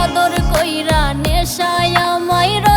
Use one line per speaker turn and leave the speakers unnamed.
আদর কইরা নেশায় আমায়